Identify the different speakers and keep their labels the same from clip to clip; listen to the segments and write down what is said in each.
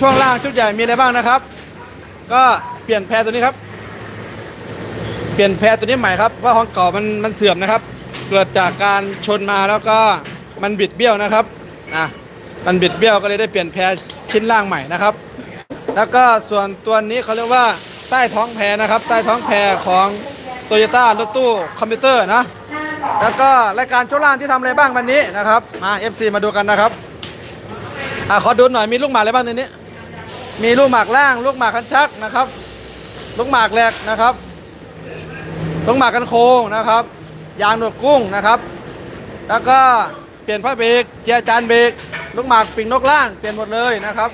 Speaker 1: ช่วงล่างชุดใหญ่มีอะไรบ้างนะครับ ก็เปลี่ยนแพรตัวนี้ครับ เปลี่ยนแพรตัวนี้ใหม่ครับว่าของเก่ามันมันเสื่อมนะครับ เกิดจากการชนมาแล้วก็มันบิดเบี้ยวนะครับอะมันบิดเบี้ยวก็เลยได้เปลี่ยนแพรชิ้นล่างใหม่นะครับ แล้วก็ส่วนตัวนี้เขาเรียกว่าใต้ท้องแพรนะครับ ใต้ท้องแพรของโตโยต้ารถตู้คอมพิวเตอร์นะ แล้วก็รายการช่วงล่างที่ทำอะไรบ้างวันนี้นะครับมา FC มาดูกันนะครับอะขอดูหน่อยมีลูกหมาอะไรบ้างในนี้ มีลูกหมากล่าง ลูกหมากคันชักนะครับ ลูกหมากแหลกนะครับ ลูกหมากกันโค้งนะครับ ยางหนวดกุ้งนะครับ แล้วก็เปลี่ยนผ้าเบรกเจียจานเบรกลูกหมากปิ่งนกล่างเปลี่ยนหมดเลยนะครับ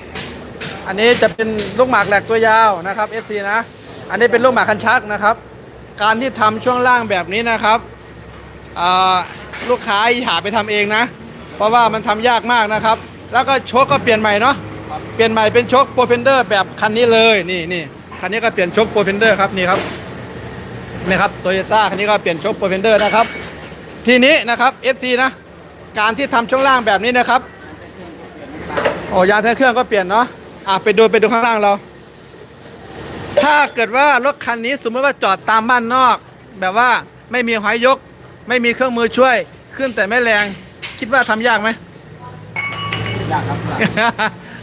Speaker 1: อันนี้จะเป็นลูกหมากแหลกตัวยาวนะครับ FC นะ อันนี้เป็นลูกหมากคันชักนะครับ การที่ทำช่วงล่างแบบนี้นะครับลูกค้าอย่าไปทำเองนะ เพราะว่ามันทำยากมากนะครับ แล้วก็โชคก็เปลี่ยนใหม่เนาะ เปลี่ยนใหม่เป็นโชคโปรเฟนเดอร์แบบคันนี้เลยนี่นี่คันนี้ก็เปลี่ยนโชคโปรเฟนเดอร์ครับนี่ครับนี่ครับโตโยต้าคันนี้ก็เปลี่ยนโชคโปรเฟนเดอร์นะครับ ทีนี้นะครับ FC นะ การที่ทำช่วงล่างแบบนี้นะครับโอ้ยางแท้เครื่องก็เปลี่ยนเนาะอะไปดูไปดูข้างล่างเรา ถ้าเกิดว่ารถคันนี้สมมติว่าจอดตามบ้านนอก แบบว่าไม่มีหอยยก ไม่มีเครื่องมือช่วย ขึ้นแต่ไม่แรง คิดว่าทำยากไหม
Speaker 2: ยากครับ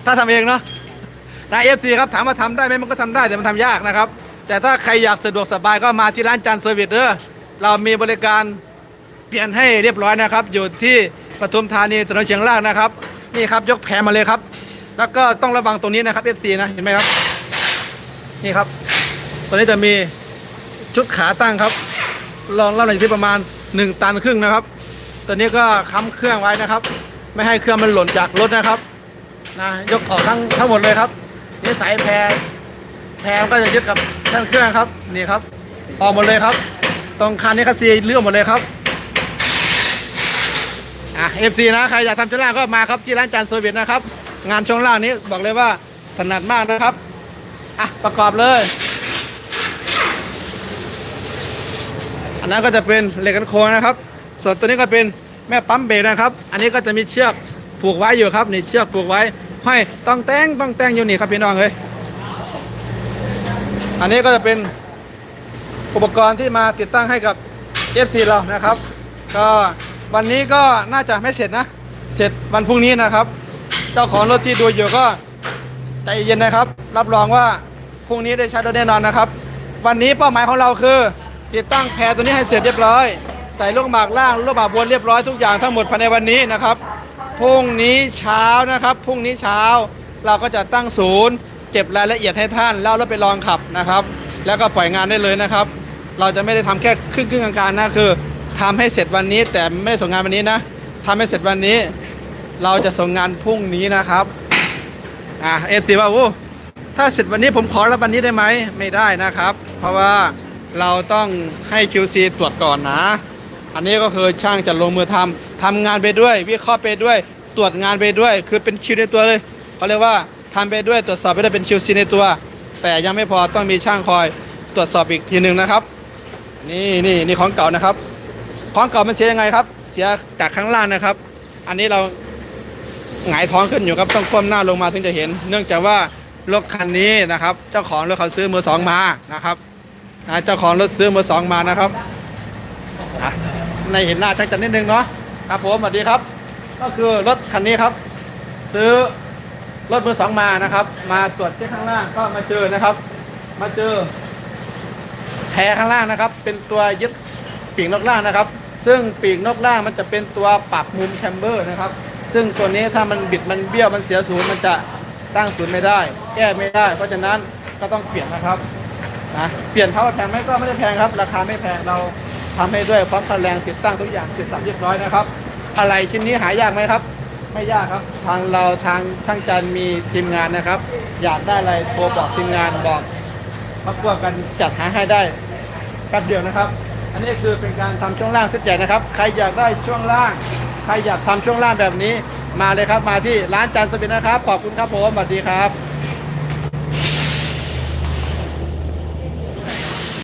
Speaker 1: ถ้าทำเองเนาะนะเอฟซีครับถามว่าทำได้ไหมมันก็ทำได้แต่มันทำยากนะครับ แต่ถ้าใครอยากสะดวกสบายก็มาที่ร้านจานเซอร์วิสเด้อเรามีบริการเปลี่ยนให้เรียบร้อยนะครับ อยู่ที่ปทุมธานีถนนเชียงรากนะครับ นี่ครับยกแผมาเลยครับ แล้วก็ต้องระวังตรงนี้นะครับ FC นะเห็นไหมครับ นี่ครับตัวนี้จะมีชุดขาตั้งครับรองรับหน่อยที่ประมาณ 1 ตันครึ่งนะครับ ตัวนี้ก็ค้ำเครื่องไว้นะครับ ไม่ให้เครื่องมันหล่นจากรถนะครับ นะยกออกทั้งทั้งหมดเลยครับนี่สายแพรแพรมันก็จะยึดกับแท่นเครื่องครับนี่ครับ ออกหมดเลยครับ ตรงคันนี้คัสซีเลื่อนหมดเลยครับอะเอฟซีนะใครอยากทำช่วงล่างก็มาครับที่ร้านจานเซอร์วิสนะครับ งานช่วงล่างนี้บอกเลยว่าถนัดมากนะครับอะประกอบเลย อันนั้นก็จะเป็นเหล็กกันโคนนะครับ ส่วนตัวนี้ก็เป็นแม่ปั๊มเบรกนะครับ อันนี้ก็จะมีเชือกผูกไว้อยู่ครับนี่เชือกผูกไว้ ห้อยต้องแต่งต้องแต่งอยู่นี่ครับพี่น้องเลยอันนี้ก็จะเป็นอุปกรณ์ที่มาติดตั้งให้กับ FC เรานะครับ ก็วันนี้ก็น่าจะไม่เสร็จนะ เสร็จวันพรุ่งนี้นะครับ เจ้าของรถที่ดูอยู่ก็ใจเย็นนะครับ รับรองว่าพรุ่งนี้ได้ใช้รถแน่นอนนะครับ วันนี้เป้าหมายของเราคือ ติดตั้งแพรตัวนี้ให้เสร็จเรียบร้อย ใส่ลูกหมากล่างลูกหมากบนเรียบร้อยทุกอย่างทั้งหมดภายในวันนี้นะครับ พรุ่งนี้เช้านะครับพรุ่งนี้เช้าเราก็จะตั้งศูนย์ เก็บรายละเอียดให้ท่านแล้วเราไปลองขับนะครับ แล้วก็ปล่อยงานได้เลยนะครับ เราจะไม่ได้ทำแค่ครึ่งครึ่งกลางๆนะคือทำให้เสร็จวันนี้แต่ไม่ได้ส่งงานวันนี้นะทำให้เสร็จวันนี้ เราจะส่งงานพรุ่งนี้นะครับอ่าเอฟซีว่าโอ้ถ้าเสร็จวันนี้ผมขอรับวันนี้ได้ไหมไม่ได้นะครับ เพราะว่าเราต้องให้ QC ตรวจก่อนนะ อันนี้ก็คือช่างจะลงมือทำ ทำงานไปด้วย วิเคราะห์ไปด้วย ตรวจงานไปด้วย คือเป็นคิวในตัวเลยเขาเรียกว่าทำไปด้วยตรวจสอบไปด้วยเป็น QC ในตัว แต่ยังไม่พอต้องมีช่างคอยตรวจสอบอีกทีหนึ่งนะครับ นี่นี่นี่ของเก่านะครับ ของเก่ามันเสียยังไงครับ เสียจากข้างล่างนะครับ อันนี้เราหงายท้องขึ้นอยู่ครับต้องคว่ำหน้าลงมาถึงจะเห็น เนื่องจากว่ารถคันนี้นะครับ เจ้าของรถเขาซื้อมือสองมานะครับเจ้าของรถซื้อมือสองมานะครับในเห็นหน้าชัดจันนิดนึงเนาะ ครับผมสวัสดีครับ ก็คือรถคันนี้ครับ ซื้อรถมือสองมานะครับ มาตรวจที่ข้างล่างก็มาเจอนะครับ มาเจอแพรข้างล่างนะครับ เป็นตัวยึดปีกนกล่างนะครับ ซึ่งปีกนกล่างมันจะเป็นตัวปรับมุมแคมเบอร์นะครับ ซึ่งตัวนี้ถ้ามันบิดมันเบี้ยวมันเสียศูนย์มันจะตั้งศูนย์ไม่ได้ แก้ไม่ได้ เพราะฉะนั้นก็ต้องเปลี่ยนนะครับนะเปลี่ยนเขาว่าแพงไหมก็ไม่ได้แพงครับ ราคาไม่แพงเรา ทำให้ด้วยพร้อมคันแรงติดตั้งทุกอย่างติดสับเรียบร้อยนะครับ อะไรชิ้นนี้หายากไหมครับ ไม่ยากครับ ทางเราทางช่างจันมีทีมงานนะครับ อยากได้อะไรโทรบอกทีมงานบอกมาควบกันจัดหาให้ได้แป๊บเดียวนะครับ อันนี้คือเป็นการทำช่วงล่างเซตใหญ่นะครับ ใครอยากได้ช่วงล่าง ใครอยากทำช่วงล่างแบบนี้ มาเลยครับมาที่ร้านจานสปินนะครับขอบคุณครับผมสวัสดีครับ